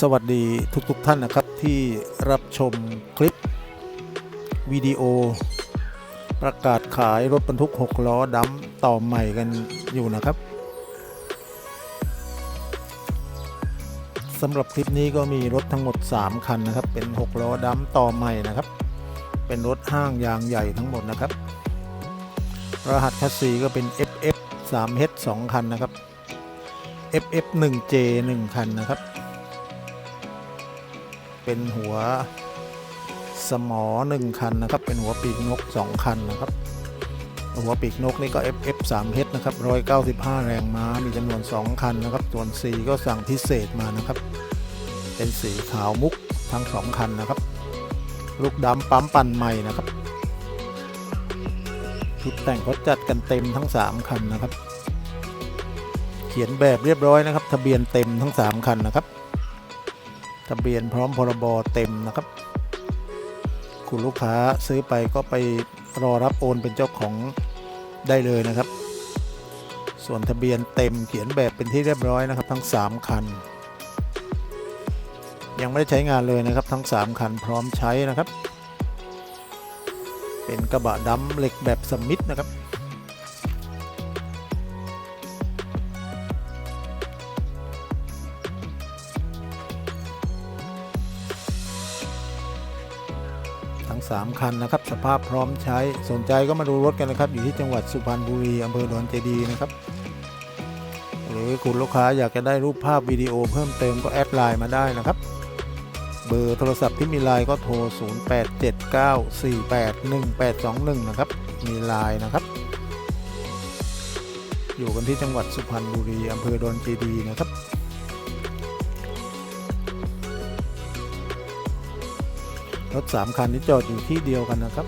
สวัสดีทุกๆทท่านนะครับที่รับชมคลิปวิดีโอ ประกาศขายรถบรรทุก 6 ล้อดำต่อใหม่กันอยู่นะครับสำหรับคลิปนี้ก็มีรถทั้งหมด 3 คันนะครับ เป็น 6 ล้อดำต่อใหม่นะครับ เป็นรถห้างยางใหญ่ทั้งหมดนะครับ รหัสคัสซีก็เป็น FF 3H 2 คันนะครับ FF 1J 1 คันนะครับ เป็นหัวสมอหนึ่งคันนะครับ เป็นหัวปีกนก 2 คันนะครับ หัวปีกนกนี่ก็ FF 3 H นะครับ195 แรงม้า มีจำนวน 2 คันนะครับส่วนสีก็สั่งพิเศษมานะครับ เป็นสีขาวมุกทั้ง 2 คันนะครับ ลูกดำปั๊มปั่นใหม่นะครับชุดแต่งเขาจัดกันเต็มทั้ง 3 คันนะครับ เขียนแบบเรียบร้อยนะครับ ทะเบียนเต็มทั้ง 3 คันนะครับ ทะเบียนพร้อมพรบเต็มนะครับ คุณลูกค้าซื้อไปก็ไปรอรับโอนเป็นเจ้าของได้เลยนะครับ ส่วนทะเบียนเต็มเขียนแบบเป็นที่เรียบร้อยนะครับ ทั้ง 3 คัน ยังไม่ได้ใช้งานเลยนะครับ ทั้ง 3 คันพร้อมใช้นะครับ เป็นกระบะดำเหล็กแบบสมิธนะครับ 3 คันนะครับ สภาพพร้อมใช้สนใจก็มาดูรถกันนะครับ อยู่ที่จังหวัดสุพรรณบุรีอำเภอดอนเจดีนะครับ หรือคุณลูกค้าอยากจะได้รูปภาพวิดีโอเพิ่มเติมก็แอดไลน์มาได้นะครับ เบอร์โทรศัพท์ที่มีไลน์ก็โทร 0879481821 นะครับ มีไลน์นะครับ อยู่กันที่จังหวัดสุพรรณบุรีอำเภอดอนเจดีนะครับ รถ 3 คันที่จอดอยู่ที่เดียวกันนะครับ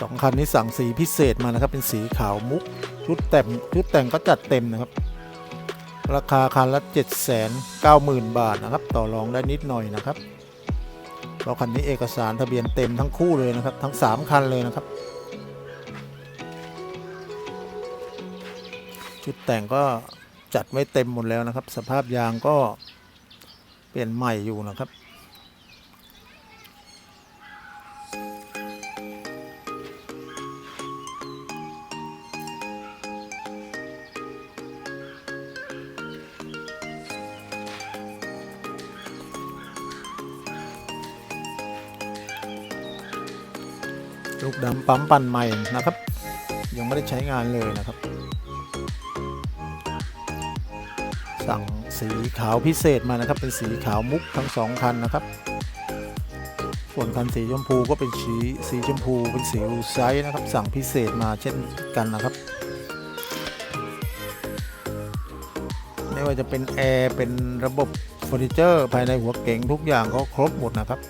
สองคันนี้สั่งสีพิเศษมานะครับ เป็นสีขาวมุก ชุดแต่งชุดแต่งก็จัดเต็มนะครับ ราคาคันละ 790,000 บาทนะครับ ต่อรองได้นิดหน่อยนะครับเพราะคันนี้เอกสารทะเบียนเต็มทั้งคู่เลยนะครับ ทั้ง 3 คันเลยนะครับ ชุดแต่งก็จัดไว้เต็มหมดแล้วนะครับ สภาพยางก็ ปลี่ยนใหม่อยู่นะครับ ลูกดำปั๊มปั่นใหม่นะครับ ยังไม่ได้ใช้งานเลยนะครับ สั่งสีขาวพิเศษมานะครับ เป็นสีขาวมุกทั้งสองคันนะครับ ส่วนคันสีชมพูก็เป็นสีสีชมพูเป็นสีรูไซส์นะครับ สั่งพิเศษมาเช่นกันนะครับไม่ว่าจะเป็นแอร์เป็นระบบเฟอร์นิเจอร์ภายในหัวเก๋งทุกอย่างก็ครบหมดนะครับ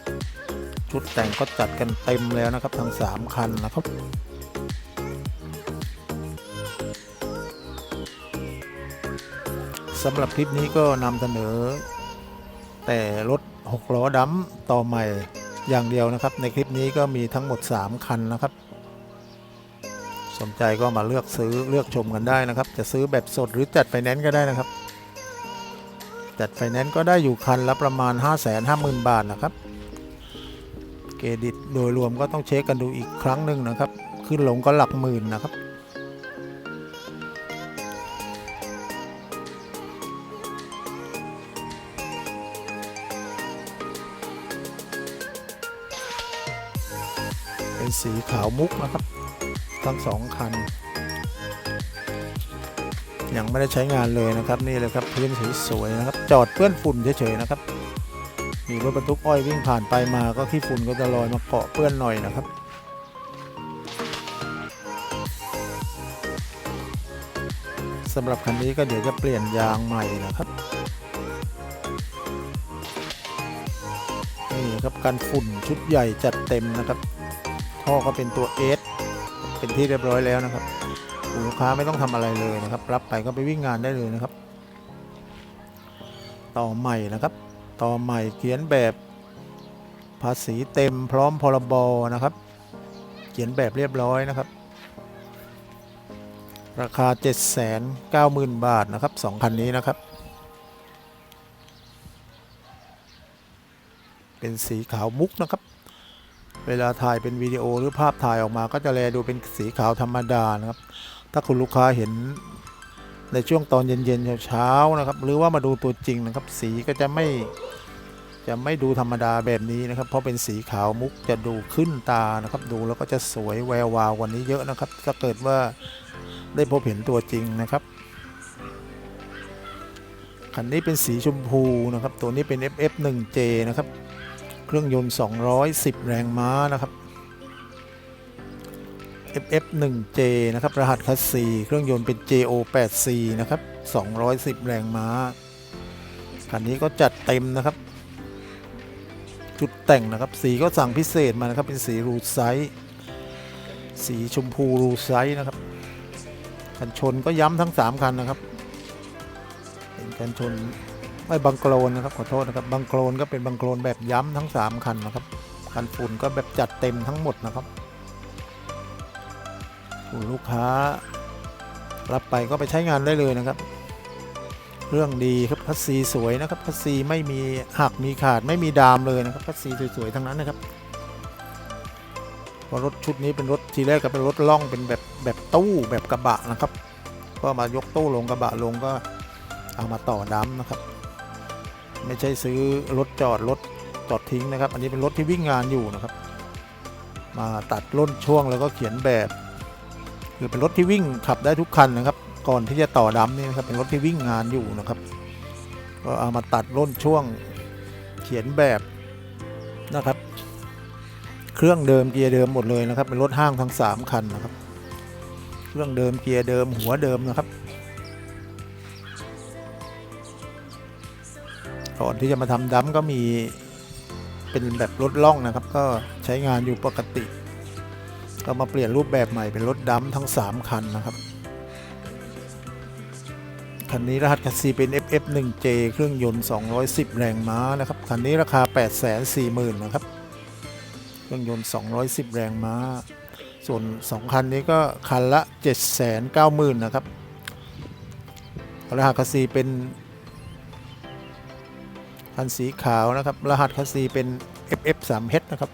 ชุดแต่งก็จัดกันเต็มแล้วนะครับทั้ง 3 คันนะครับ สำหรับคลิปนี้ก็นำเสนอ แต่รถ6ล้อดำต่อใหม่อย่างเดียวนะครับ ในคลิปนี้ก็มีทั้งหมด 3 คันนะครับ สนใจก็มาเลือกซื้อเลือกชมกันได้นะครับ จะซื้อแบบสดหรือจัดไฟแนนซ์ก็ได้นะครับ จัดไฟแนนซ์ก็ได้อยู่คันละประมาณ 5 5 0 0 0 0 บาทนะครับเครดิตโดยรวมก็ต้องเช็คกันดูอีกครั้งหนึ่งนะครับ ขึ้นลงก็หลักหมื่นนะครับ เป็นสีขาวมุกนะครับ ทั้งสองคัน ยังไม่ได้ใช้งานเลยนะครับนี่เลยครับพื้นสวยๆนะครับ จอดเปื้อนฝุ่นเฉยๆนะครับมีรถบรรทุกอ้อยวิ่งผ่านไปมาก็ขี้ฝุ่นก็จะลอยมาเกาะเปื้อนหน่อยนะครับสำหรับคันนี้ก็เดี๋ยวจะเปลี่ยนยางใหม่นะครับนี่ครับกันฝุ่นชุดใหญ่จัดเต็มนะครับ ท่อก็เป็นตัว S เป็นที่เรียบร้อยแล้วนะครับลูกค้าไม่ต้องทำอะไรเลยนะครับ รับไปก็ไปวิ่งงานได้เลยนะครับ ต่อใหม่นะครับ ต่อใหม่เขียนแบบภาษีเต็มพร้อมพรบนะครับ เขียนแบบเรียบร้อยนะครับ ราคา 790,000 บาทนะครับสองคันนี้นะครับ เป็นสีขาวมุกนะครับ เวลาถ่ายเป็นวิดีโอหรือภาพถ่ายออกมา ก็จะแลดูเป็นสีขาวธรรมดานะครับ ถ้าคุณลูกค้าเห็นในช่วงตอนเย็นๆเช้าๆนะครับ หรือว่ามาดูตัวจริงนะครับ สีก็จะไม่จะไม่ดูธรรมดาแบบนี้นะครับ เพราะเป็นสีขาวมุกจะดูขึ้นตานะครับ ดูแล้วก็จะสวยแวววาวกวันนี้เยอะนะครับ ถ้าเกิดว่าได้พบเห็นตัวจริงนะครับคันนี้เป็นสีชมพูนะครับ ตัวนี้เป็น FF1J นะครับ รื่องยนต์ 210 แรงม้านะครับ FF1J นะครับ รหัสคัสซีเครื่องยนต์เป็น JO8C นะครับ 210 แรงม้า คันนี้ก็จัดเต็มนะครับชุดแต่งนะครับ สีก็สั่งพิเศษมานะครับ เป็นสีรูไซส์ สีชมพูรูไซส์นะครับ กันชนก็ย้ำทั้ง 3 คันนะครับ เป็นกันชน ไม่บังโคลนนะครับขอโทษนะครับบังโคลนก็เป็นบังโคลนแบบย้ำทั้ง 3 คันนะครับคันฝุ่นก็แบบจัดเต็มทั้งหมดนะครับคุลูกค้า รับไปก็ไปใช้งานได้เลยนะครับ เรื่องดีครับพัสซีสวยนะครับพัสซีไม่มีหักมีขาดไม่มีดามเลยนะครับพัสซีสวยๆทั้งนั้นนะครับพราะรถชุดนี้เป็นรถทีแรกก็เป็นรถล่องเป็นแบบแบบตู้แบบกระบะนะครับ ก็มายกตู้ลงกระบะลงก็เอามาต่อดัมนะครับ ไม่ใช่ซื้อรถจอดรถจอดทิ้งนะครับ อันนี้เป็นรถที่วิ่งงานอยู่นะครับ มาตัดร่นช่วงแล้วก็เขียนแบบ คือเป็นรถที่วิ่งขับได้ทุกคันนะครับ ก่อนที่จะต่อดัมนี่นะครับเป็นรถที่วิ่งงานอยู่นะครับ ก็เอามาตัดร่นช่วงเขียนแบบนะครับ เครื่องเดิมเกียร์เดิมหมดเลยนะครับ เป็นรถห้างทั้ง 3 คันนะครับ เครื่องเดิมเกียร์เดิมหัวเดิมนะครับ ก่อนที่จะมาทำดัมก็มีเป็นแบบรถล่องนะครับ ก็ใช้งานอยู่ปกติ ก็มาเปลี่ยนรูปแบบใหม่เป็นรถดัมทั้ง 3 คันนะครับคันนี้รหัสคัสซีเป็น FF1J เครื่องยนต์ 210 แรงม้านะครับคันนี้ราคา 840,000นะครับเครื่องยนต์ 210 แรงม้า ส่วน 2 คันนี้ก็คันละ 790,000นะครับรหัสคัสซีเป็น คันสีขาวนะครับ รหัสคันสีเป็น FF3H นะครับ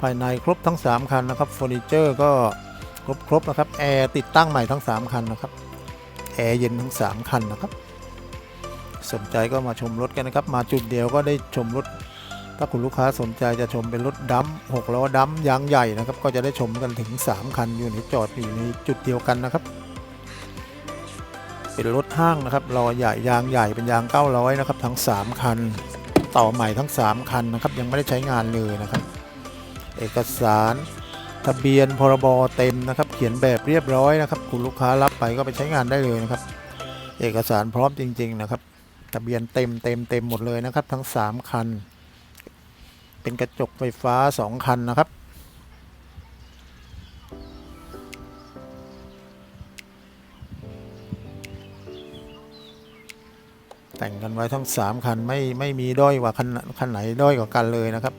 ภายในครบทั้ง 3 คันนะครับเฟอร์นิเจอร์ก็ครบครบนะครับ แอร์ติดตั้งใหม่ทั้ง 3 คันนะครับ แอร์เย็นทั้ง 3 คันนะครับ สนใจก็มาชมรถกันนะครับ มาจุดเดียวก็ได้ชมรถ ถ้าคุณลูกค้าสนใจจะชมเป็นรถดัม6ล้อดัมยางใหญ่นะครับ ก็จะได้ชมกันถึง 3 คันอยู่ในจอดอยู่ในจุดเดียวกันนะครับ เป็นรถห้างนะครับล้อใหญ่ยางใหญ่เป็นยาง 900 นะครับ ทั้ง 3 คัน ต่อใหม่ทั้ง 3 คันนะครับ ยังไม่ได้ใช้งานเลยนะครับ เอกสารทะเบียนพรบเต็มนะครับ เขียนแบบเรียบร้อยนะครับ คุณลูกค้ารับไปก็ไปใช้งานได้เลยนะครับ เอกสารพร้อมจริง ๆ นะครับ ทะเบียนเต็มเต็มเต็มหมดเลยนะครับ ทั้ง 3 คัน เป็นกระจกไฟฟ้า 2 คันนะครับ แต่งกันไว้ทั้ง 3 คันไม่ไม่มีด้อยกว่าคันคันไหนด้อยกว่ากันเลยนะครับ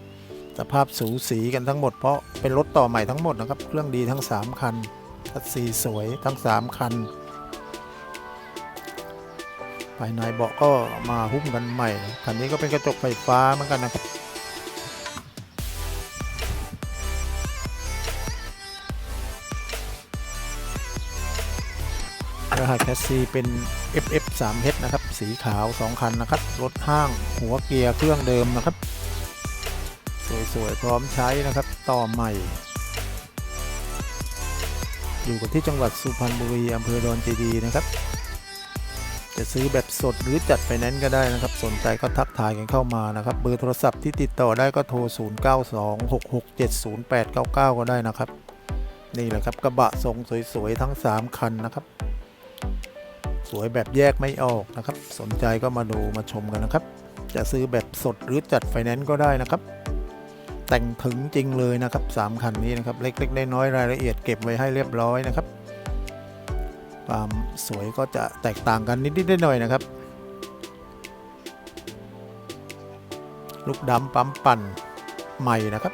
สภาพสูสีกันทั้งหมดเพราะเป็นรถต่อใหม่ทั้งหมดนะครับ เครื่องดีทั้ง 3 คันคัสซีสวยทั้ง 3 คันภายในเบาะก็มาหุ้มกันใหม่คันนี้ก็เป็นกระจกไฟฟ้าเหมือนกันนะครับ รหัสแคสซีเป็น FF3H นะครับ สีขาว 2 คันนะครับ รถห้างหัวเกียร์เครื่องเดิมนะครับ สวยๆ พร้อมใช้นะครับ ต่อใหม่ อยู่กันที่จังหวัดสุพรรณบุรีอำเภอดอนเจดีนะครับ จะซื้อแบบสดหรือจัดไฟแนนซ์ก็ได้นะครับ สนใจก็ทักทายกันเข้ามานะครับ เบอร์โทรศัพท์ที่ติดต่อได้ก็โทร 0926670899 ก็ได้นะครับ นี่แหละครับกระบะทรงสวยๆทั้ง 3 คันนะครับ สวยแบบแยกไม่ออกนะครับ สนใจก็มาดูมาชมกันนะครับ จะซื้อแบบสดหรือจัดไฟแนนซ์ก็ได้นะครับ แต่งถึงจริงเลยนะครับ 3 คันนี้นะครับ เล็กๆน้อยๆรายละเอียดเก็บไว้ให้เรียบร้อยนะครับ ความสวยก็จะแตกต่างกันนิดๆหน่อยๆนะครับ ลูกดำปั๊มปั่นใหม่นะครับ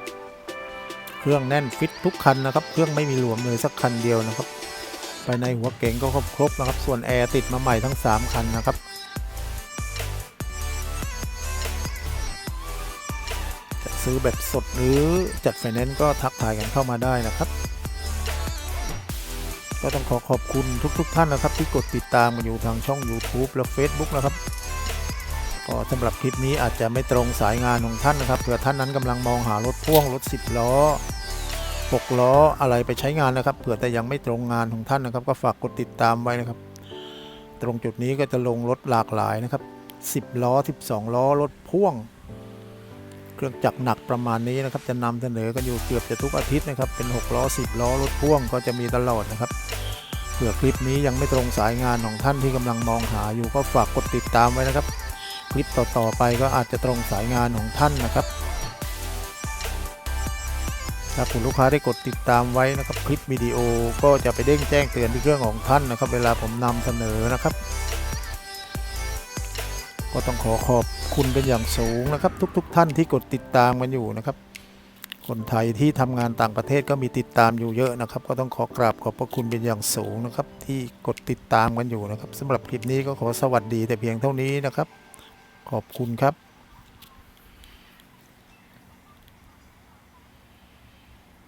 เครื่องแน่นฟิตทุกคันนะครับ เครื่องไม่มีหลวมเลยสักคันเดียวนะครับ ภายในหัวเก๋งก็ครบครบนะครับ ส่วนแอร์ติดมาใหม่ทั้ง 3 คันนะครับจะซื้อแบบสดหรือจัดไฟแนนซ์ก็ทักทายกันเข้ามาได้นะครับ ก็ต้องขอขอบคุณทุกๆทท่านนะครับ ที่กดติดตามกันอยู่ทางช่อง YouTube และ Facebook นะครับก็สำหรับคลิปนี้อาจจะไม่ตรงสายงานของท่านนะครับเผื่อท่านนั้นกำลังมองหารถพ่วงรถ 10 ล้อ 6 ล้ออะไรไปใช้งานนะครับ เผื่อแต่ยังไม่ตรงงานของท่านนะครับ ก็ฝากกดติดตามไว้นะครับ ตรงจุดนี้ก็จะลงรถหลากหลายนะครับ 10 ล้อ 12 ล้อรถพ่วง เครื่องจักรหนักประมาณนี้นะครับ จะนำเสนอกันอยู่เกือบจะทุกอาทิตย์นะครับ เป็น 6 ล้อ 10 ล้อรถพ่วงก็จะมีตลอดนะครับเผื่อคลิปนี้ยังไม่ตรงสายงานของท่านที่กำลังมองหาอยู่ก็ฝากกดติดตามไว้นะครับ คลิปต่อๆไปก็อาจจะตรงสายงานของท่านนะครับ ถ้าคุณลูกค้าได้กดติดตามไว้นะครับคลิปวิดีโอก็จะไปเด้งแจ้งเตือนที่เครื่องของท่านนะครับ เวลาผมนำเสนอนะครับ ก็ต้องขอขอบคุณเป็นอย่างสูงนะครับ ทุกๆทท่านที่กดติดตามกันอยู่นะครับ คนไทยที่ทำงานต่างประเทศก็มีติดตามอยู่เยอะนะครับ ก็ต้องขอกราบขอบพระคุณเป็นอย่างสูงนะครับ ที่กดติดตามกันอยู่นะครับสำหรับคลิปนี้ก็ขอสวัสดีแต่เพียงเท่านี้นะครับ ขอบคุณครับ